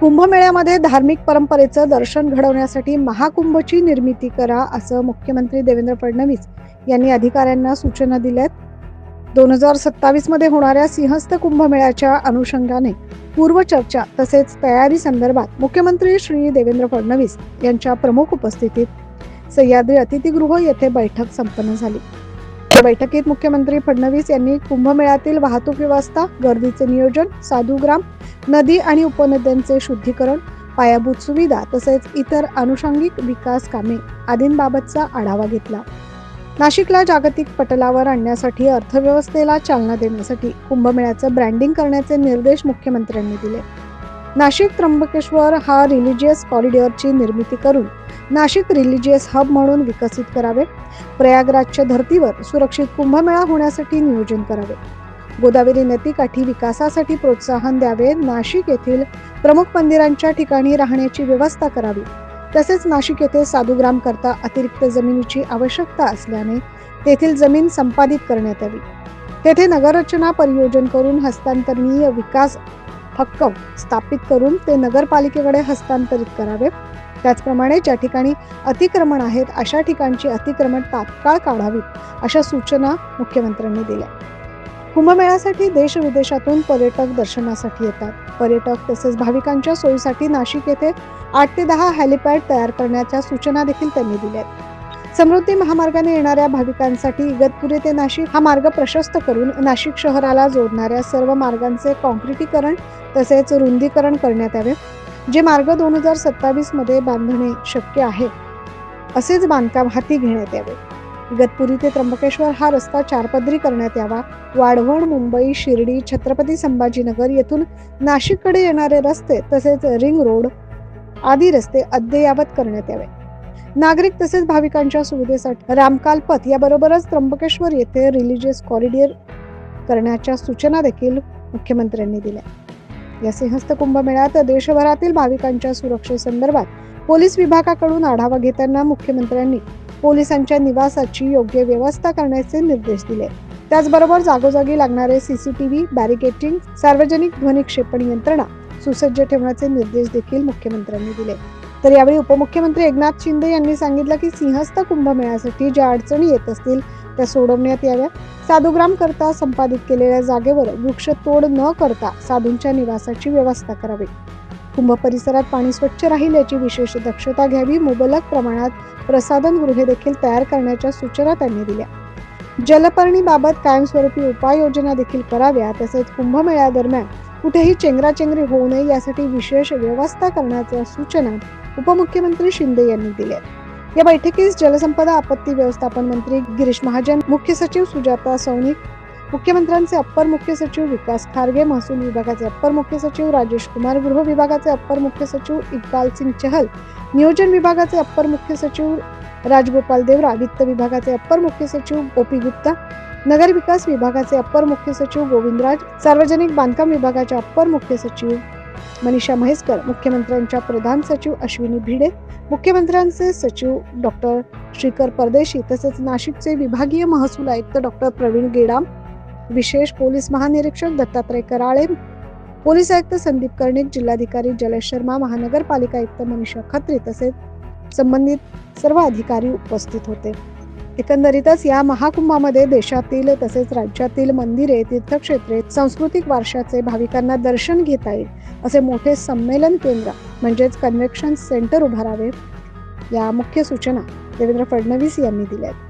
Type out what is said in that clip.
कुंभमेळ्यामध्ये धार्मिक परंपरेचं दर्शन घडवण्यासाठी महाकुंभची निर्मिती करा असं मुख्यमंत्री देवेंद्र फडणवीस यांनी अधिकाऱ्यांना सूचना दिल्यात. दोन हजार सत्तावीसमध्ये होणाऱ्या सिंहस्थ कुंभमेळ्याच्या अनुषंगाने पूर्वचर्चा तसेच तयारी संदर्भात मुख्यमंत्री श्री देवेंद्र फडणवीस यांच्या प्रमुख उपस्थितीत सह्याद्री अतिथीगृह येथे बैठक संपन्न झाली. या बैठकीत मुख्यमंत्री फडणवीस यांनी कुंभमेळ्यातील वाहतूक व्यवस्था गर्दीचे नियोजन साधुग्राम नदी आणि उपनद्यांचे शुद्धीकरण पायाभूत सुविधा तसेच इतर अनुषंगिक विकास कामे आदींबाबतचा आढावा घेतला. नाशिकला जागतिक पटलावर आणण्यासाठी अर्थव्यवस्थेला चालना देण्यासाठी कुंभमेळ्याचं ब्रँडिंग करण्याचे निर्देश मुख्यमंत्र्यांनी दिले. नाशिक त्र्यंबकेश्वर हा रिलिजियस कॉरिडॉरची निर्मिती करून नाशिक रिलिजियस हब म्हणून विकसित करावे. प्रयागराजच्या धर्तीवर सुरक्षित कुंभमेळा होण्यासाठी नियोजन करावे. गोदावरी नदीकाठी विकासासाठी प्रोत्साहन द्यावे. नाशिक येथील प्रमुख मंदिरांच्या ठिकाणी राहण्याची व्यवस्था करावी. तसेच नाशिक येथे साधुग्राम करता अतिरिक्त जमिनीची आवश्यकता असल्याने तेथील जमीन संपादित करण्यात यावी. तेथे नगररचना परियोजन करून हस्तांतरणीय विकास हक्क स्थापित करून ते नगरपालिकेकडे हस्तांतरित करावे. त्याचप्रमाणे ज्या ठिकाणी अतिक्रमण आहेत अशा ठिकाणची अतिक्रमण तात्काळ काढावीत अशा सूचना मुख्यमंत्र्यांनी दिल्या. कुंभमेळ्यासाठी देश विदेशातून पर्यटक दर्शनासाठी येतात पर्यटक तसेच भाविकांच्या सोयीसाठी नाशिक येथे आठ ते दहा हॅलिपॅड तयार करण्याच्या सूचना देखील त्यांनी दिल्या आहेत. समृद्धी महामार्गाने येणाऱ्या भाविकांसाठी इगतपुरी ते नाशिक हा मार्ग प्रशस्त करून नाशिक शहराला जोडणाऱ्या सर्व मार्गांचे कॉन्क्रिटीकरण तसेच रुंदीकरण करण्यात यावे जे मार्ग दोन हजार सत्तावीसमध्ये बांधणे शक्य आहे असेच बांधकाम हाती घेण्यात यावे इगतपुरी ते त्र्यंबकेश्वर हा रस्ता चारपदरी करण्यात यावा. वाढवण मुंबई शिर्डी छत्रपती संभाजीनगर येथून नाशिककडे येणारे रस्ते तसेच रिंग रोड आदी रस्ते अद्ययावत करण्यात यावे. नागरिक तसेच भाविकांच्या सुविधेसाठी रामकालपथ याबरोबरच त्र्यंबकेश्वर येथे रिलिजियस कॉरिडॉर करण्याच्या सूचना देखील मुख्यमंत्र्यांनी दिल्या. या सिंहस्थ कुंभमेळ्यात देशभरातील भाविकांच्या सुरक्षेसंदर्भात पोलीस विभागाकडून आढावा घेताना मुख्यमंत्र्यांनी पोलिसांच्या निवासाची योग्य व्यवस्था करण्याचे निर्देश दिले. त्याचबरोबर जागोजागी लागणारे सीसीटीव्ही बॅरिकेटिंग सार्वजनिक ध्वनिक्षेपण यंत्रणा सुसज्ज ठेवण्याचे निर्देश देखील मुख्यमंत्र्यांनी दिले. तर यावेळी उपमुख्यमंत्री एकनाथ शिंदे यांनी सांगितलं की सिंहस्थ कुंभमेळ्यासाठी ज्या अडचणी येत असतील त्या सोडवण्यात याव्या. साधुग्राम करता संपादित केलेल्या जागेवर वृक्षतोड न करता साधूंच्या निवासाची व्यवस्था करावी. कुंभ परिसरात पाणी स्वच्छ राहील याची विशेष दक्षता घ्यावी मुबलक प्रमाणात प्रसाधन गृहे देखील तयार करण्याच्या सूचना त्यांनी दिल्या. जलपर्णीबाबत कायमस्वरूपी उपाययोजना देखील कराव्या तसेच कुंभमेळ्यादरम्यान कुठेही चेंगराचेंगरी होऊ नये यासाठी विशेष व्यवस्था करण्याच्या सूचना उपमुख्यमंत्री शिंदे यांनी दिल्या. या बैठकीस जलसंपदा आपत्ती व्यवस्थापन मंत्री गिरीश महाजन मुख्य सचिव सुजाता सौनिक मुख्यमंत्र्यांचे अप्पर मुख्य सचिव विकास खारगे महसूल विभागाचे अप्पर मुख्य सचिव राजेश कुमार गृह विभागाचे अप्पर मुख्य सचिव इकबाल सिंग चहल नियोजन विभागाचे अप्पर मुख्य सचिव राजगोपाल देवरा वित्त विभागाचे अप्पर मुख्य सचिव गोपी गुप्ता नगर विकास विभागाचे अप्पर मुख्य सचिव गोविंदराज सार्वजनिक बांधकाम विभागाच्या अप्पर मुख्य सचिव मनीषा म्हैसकर मुख्यमंत्र्यांच्या प्रधान सचिव अश्विनी भिडे मुख्यमंत्र्यांचे सचिव डॉक्टर श्रीकर परदेशी तसेच नाशिकचे विभागीय महसूल आयुक्त डॉक्टर प्रवीण गेडाम विशेष पोलीस महानिरीक्षक दत्तात्रय कराळे पोलीस आयुक्त संदीप कर्णिक जिल्हाधिकारी जलेश शर्मा महानगरपालिका आयुक्त मनीषा खत्री तसेच संबंधित सर्व अधिकारी उपस्थित होते. एकंदरीतच या महाकुंभामध्ये देशातील तसेच राज्यातील मंदिरे तीर्थक्षेत्रे सांस्कृतिक वारशाचे भाविकांना दर्शन घेता येईल असे मोठे संमेलन केंद्र म्हणजेच कन्व्हेक्शन सेंटर उभारावे या मुख्य सूचना देवेंद्र फडणवीस यांनी दिल्या आहेत.